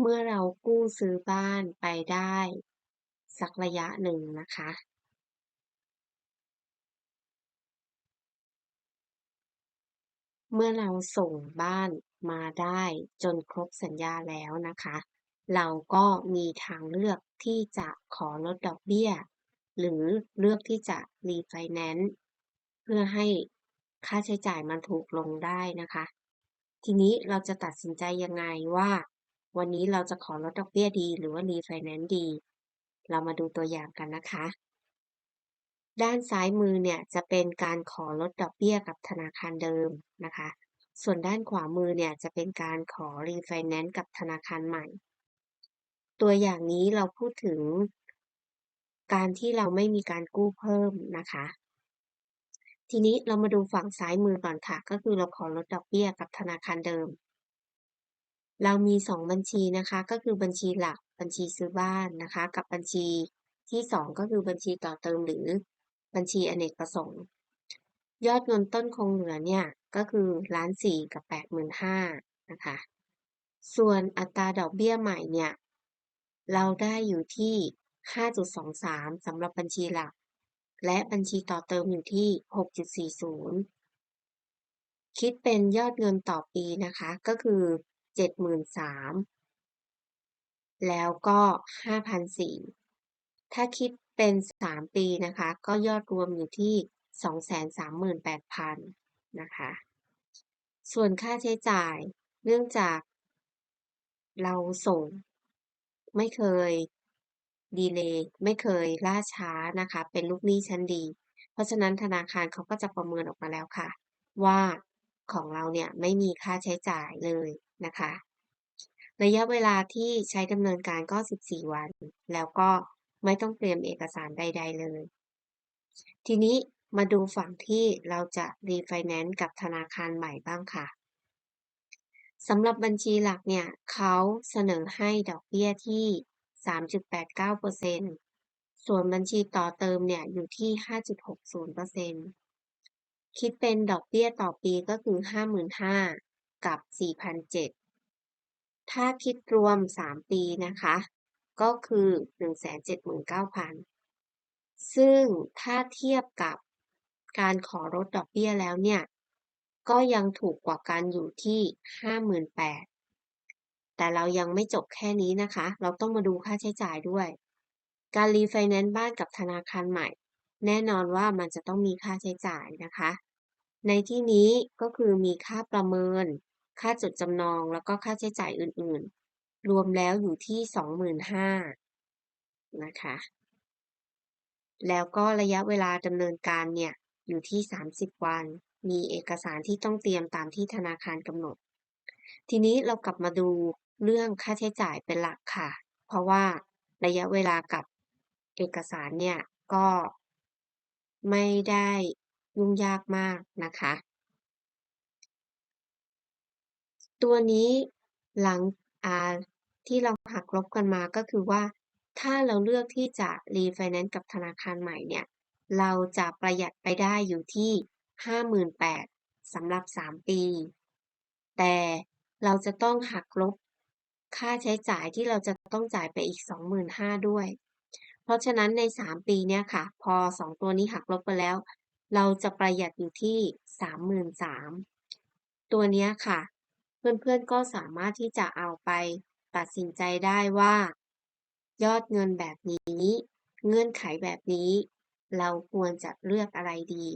เมื่อเรากู้ซื้อบ้านไปได้ สักระยะหนึ่งนะคะ เมื่อเราส่งบ้านมาได้จนครบสัญญาแล้วนะคะ เราก็มีทางเลือกที่จะขอลดดอกเบี้ย หรือเลือกที่จะรีไฟแนนซ์เพื่อให้ค่าใช้จ่ายมันถูกลงได้นะคะ ทีนี้เราจะตัดสินใจยังไงว่า วันนี้เราจะขอลดดอกเบี้ยดี หรือว่ารีไฟแนนซ์ดี เรามาดูตัวอย่างกันนะคะ ด้านซ้ายมือเนี่ยจะเป็นการขอลดดอกเบี้ยกับธนาคารเดิมนะคะ ส่วนด้านขวามือเนี่ยจะเป็นการขอรีไฟแนนซ์กับธนาคารใหม่ ตัวอย่างนี้เราพูดถึง การที่เราไม่มีการกู้เพิ่มนะคะทีนี้เรามาดูฝั่งซ้ายมือก่อนค่ะ ก็คือเราขอลดดอกเบี้ยกับธนาคารเดิม เรามี 2 บัญชีนะคะ ก็คือบัญชีหลักบัญชีซื้อบ้านนะคะ กับบัญชีที่ 2 ก็คือบัญชีต่อเติมหรือบัญชีอเนกประสงค์ ยอดเงินต้นคงเหลือเนี่ย ก็คือล้านสี่กับแปดหมื่นห้านะคะ ส่วนอัตราดอกเบี้ยใหม่เนี่ย เราได้อยู่ที่ 5.23สำหรับบัญชีหลัก และบัญชีต่อเติมอยู่ที่ 6.40 คิดเป็นยอดเงินต่อปีนะคะ ก็คือ 73,000แล้วก็5,400ถ้าคิดเป็น3ปีนะคะ ก็ยอดรวมอยู่ที่238,000นะคะ ส่วนค่าใช้จ่ายเนื่องจากเราส่งไม่เคยดีเลย์ไม่เคยล่าช้านะคะ เป็นลูกหนี้ชั้นดี เพราะฉะนั้นธนาคารเขาก็จะประเมินออกมาแล้วค่ะ ว่าของเราเนี่ยไม่มีค่าใช้จ่ายเลย นะคะ ระยะเวลาที่ใช้ดำเนินการก็ 14 วัน แล้วก็ไม่ต้องเตรียมเอกสารใด ๆ เลย ทีนี้มาดูฝั่งที่เราจะรีไฟแนนซ์กับธนาคารใหม่บ้างค่ะสำหรับบัญชีหลักเนี่ยเขาเสนอให้ดอกเบี้ยที่ 3.89%ส่วนบัญชีต่อเติมเนี่ยอยู่ที่ 5.60%คิดเป็นดอกเบี้ยต่อปีก็คือ 55,000 กับ4,700ถ้าคิดรวม 3 ปีนะคะ ก็คือ 179,000 ซึ่งถ้าเทียบกับการขอลดดอกเบี้ยแล้วเนี่ย ก็ยังถูกกว่ากันอยู่ที่ 58,000 แต่เรายังไม่จบแค่นี้นะคะ เราต้องมาดูค่าใช้จ่ายด้วย การรีไฟแนนซ์บ้านกับธนาคารใหม่ แน่นอนว่ามันจะต้องมีค่าใช้จ่ายนะคะ ในที่นี้ก็คือมีค่าประเมิน ค่าจดจำนองแล้วก็ค่าใช้จ่ายอื่นๆ รวมแล้วอยู่ที่ 25,000นะคะ แล้วก็ระยะเวลาดำเนินการเนี่ย อยู่ที่ 30 วัน มีเอกสารที่ต้องเตรียมตามที่ธนาคารกำหนด ทีนี้เรากลับมาดูเรื่องค่าใช้จ่ายเป็นหลักค่ะ เพราะว่าระยะเวลากับเอกสารเนี่ยก็ไม่ได้ ยุ่งยากมากนะคะ ตัวนี้หลังที่เราหักลบกันมาก็คือว่า ถ้าเราเลือกที่จะรีไฟแนนซ์กับธนาคารใหม่เนี่ย เราจะประหยัดไปได้อยู่ที่ 58,000สำหรับ 3 ปี แต่เราจะต้องหักลบค่าใช้จ่ายที่เราจะต้องจ่ายไปอีก 25,000ด้วย เพราะฉะนั้นใน 3 ปีเนี่ยค่ะ พอ 2 ตัวนี้หักลบไปแล้ว เราจะประหยัดอยู่ที่ 33,000ตัวนี้ค่ะ เพื่อนๆก็สามารถที่จะเอาไปตัดสินใจได้ว่า ยอดเงินแบบนี้ เงื่อนไขแบบนี้ เราควรจะเลือกอะไรดี